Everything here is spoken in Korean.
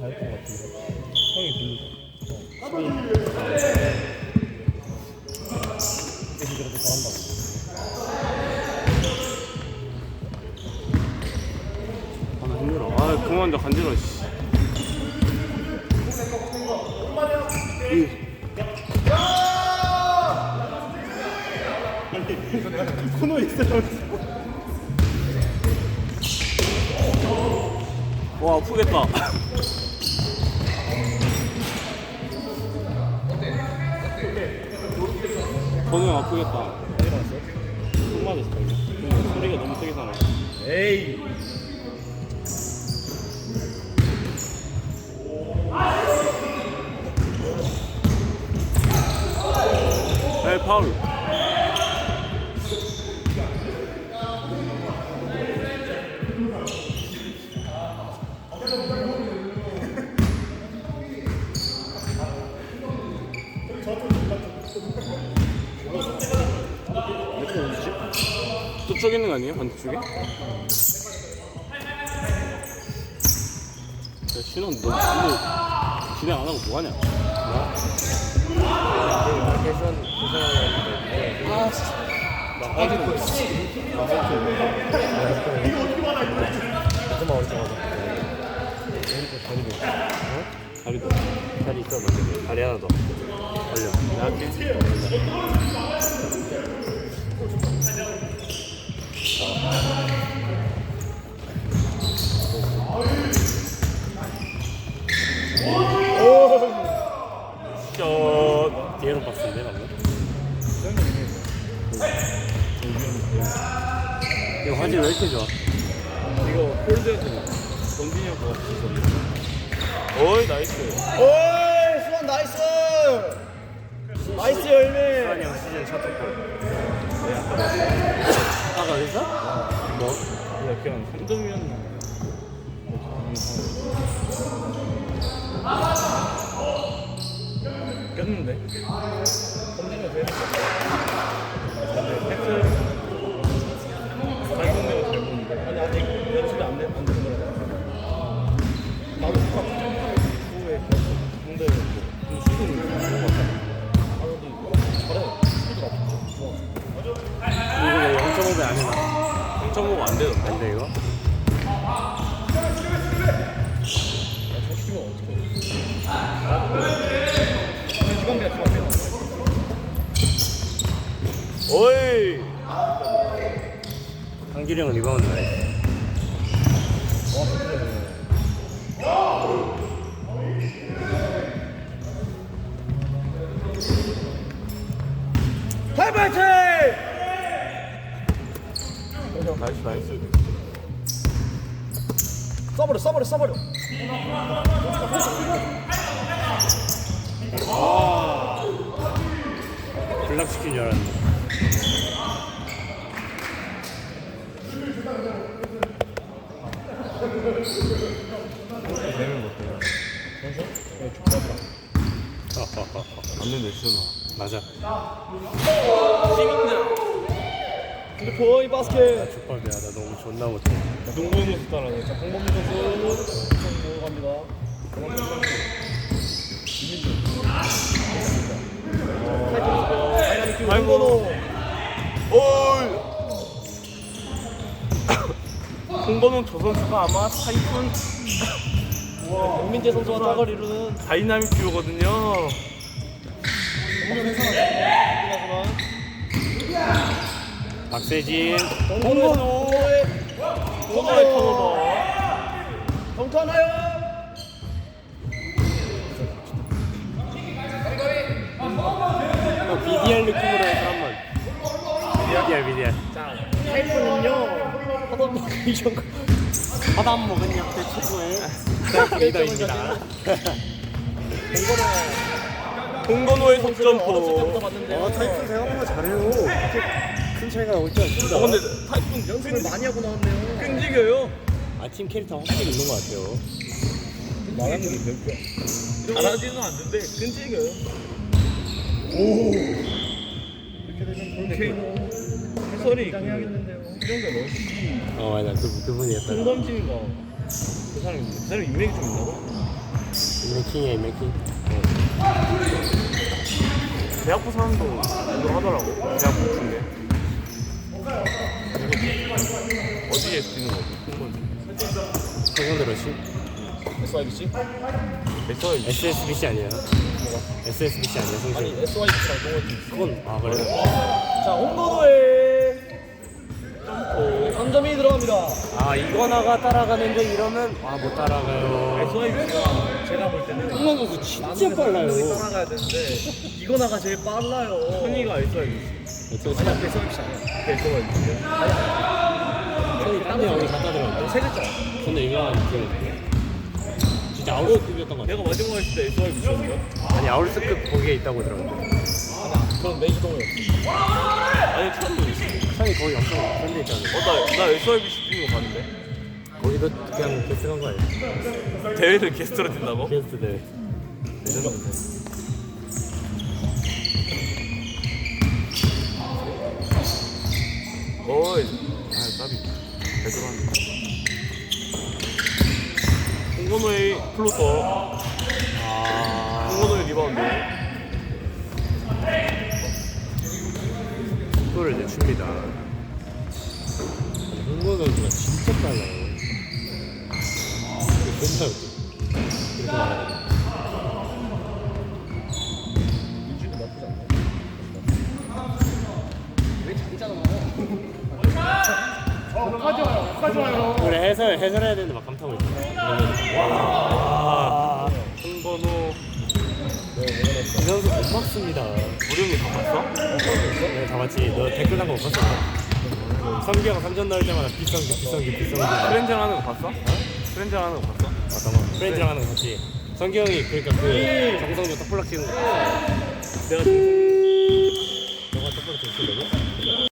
성이 별로다. 애들 그렇게 잘한다고. 아, 나 힘들어. 아, 그만 좀 간지러, 씨. 코너 있어요. 와, 아프겠다. 형 아프겠다. 어디 갔어? 손 맞았어, 방금. 소리가 너무 세게 나와. 에이. 에이, 파울. 몇개 어디지? 저 쪽에 있는 거 아니에요? 반대쪽에? 야, 신원, 너 오늘 진행 안 하고 뭐 하냐? 아 진짜. 나 코스. 나 화이트. 이거 어떻게 말하 잠깐만 어디 가자. 왼쪽 다리도. 어? 다리 있어 먼저. 다리 하나 더. 걸려. 할게. 저 뒤에로 봤는데 방금. 이거 화질 왜 이렇게 좋아? 이거 홀드에서 원빈이 형 거가 있어. 어이 나이스. 오이 수원 나이스. 나이스 열매. 수환이 형 시즌 첫 득골. 아까 어딨어? 뭐? 야 그냥 3점이었나? 꼈는데? 3점이 되는 거 근데 팩트 아직 연습이 안, 되는 거라 나도 똑같아 후에 상대 뭐 수준이 좋은 거 같아 아 근데 잘해 스피드가 좋아 이거 0.5배 아니나? 0.5가 안 되던데. 안 돼, 이거? 한길이 형은 리바운드 나이스. 써버려, 써버려, 써버려. 블락시킨 줄 알았는데. 내면 못해요. 안 된대, 시원아. 맞아. 근데 보이 바스켓. 족밥이야. 나 너무 존나 못해. 농구 모습 따라하네. 자, 홍범민 선수. 선수 갑니다. 아이고. 어이! 홍범용 저 선수가 아마 타이푼 박민재 선수가 짝을 이루는 다이나믹 듀오거든요. 박세진, 홍건호, 홍건호의 턴오버. 어, BDR 느낌으로 해서 한번. BDR, BDR. 자, 타이프는요. 하던 먹기 전 바람 먹은 약대 최고의 리더입니다. 홍건호의. 봤는데. 아, 타이푼 생각보다 잘해요. 큰 차이가 나지 않습니다. 어, 근데 타이푼 연습을 많이 하고 나왔네요. 끈질겨요. 아, 팀 캐릭터 확실히 있는 것 같아요. 말하는 게몇 개? 잘하지는 않는데 끈질겨요. 이렇게 되면 그렇게 해설이 그. 이런 거 러시 어, 맞아. 그, 그분이 했다. 홍범진인가 그 사람이 그 사람 인맥이 좀 있나 봐. 인맥킹이야 인맥킹 대학부 사람도 이거 하더라고. 대학부 중에. 어디에 뛰는 거지? 세컨드 러시? SYBC? SOI SSBC 아니야 뭐가? SSBC 아니야 성실 아니 SYBC랑 동호팀. 그건 아 그래. 자 홍보도에 점프 3점이 들어갑니다. 아 이거나가 따라가는데 이러면 아 못 따라가요. SYBC가 제가 볼 때는 선수 진짜 빨라요. 상당히 따라가야 되는데 이거나가 제일 빨라요. 흔히가 SOIBC. 아니 SYBC 아니야 SOIBC. 손이 딴데 여기 갖다 들어갔는데 세 글자 근데 유명한 느낌이었는데 진짜 아웃급이었던 것 내가 같아 마지막에 했을 때 SOIBC였는데? 아니 아웃급 거기에 있다고 들었는데 아니야 그건 메이지동이었어 아니, 처음도 있어. 형이 거기 엄청 딴데 있잖아 어, 나, 나 SOIBC 뛰는 거 봤는데? 거기도 그냥 게스트한 거 아니야 대회를 게스트로 뛴다고? 게스트 대회 어이. 아, 까비. 잘 들어왔네. 홍건호의 플로터. 아 홍건호의 리바운드. 속도를 내춥니다 홍보 선수가 진짜 빨라요 이거 괜찮아 이렇게 말하는 민준이 나쁘지 않네 왜 자기잖아 그래 해설 해설해야 되는데 막 감탄하고 있잖아 와 홍건호. 이 선수 우리 형이 다 봤어? 네, 다 맞지. 너 댓글 단거 못 봤어? 성기형 3전 넣을 때마다 비성기, 비성기, 비성기. 프렌즈랑 하는 거 봤어? 프렌즈랑 하는 거 봤어? 맞다, 뭐. 프렌즈랑 하는 거 봤지. 성기형이 그러니까 그 정성조 떡블락 치는 거. 내가 너가 떡블락 쳤어, 너도?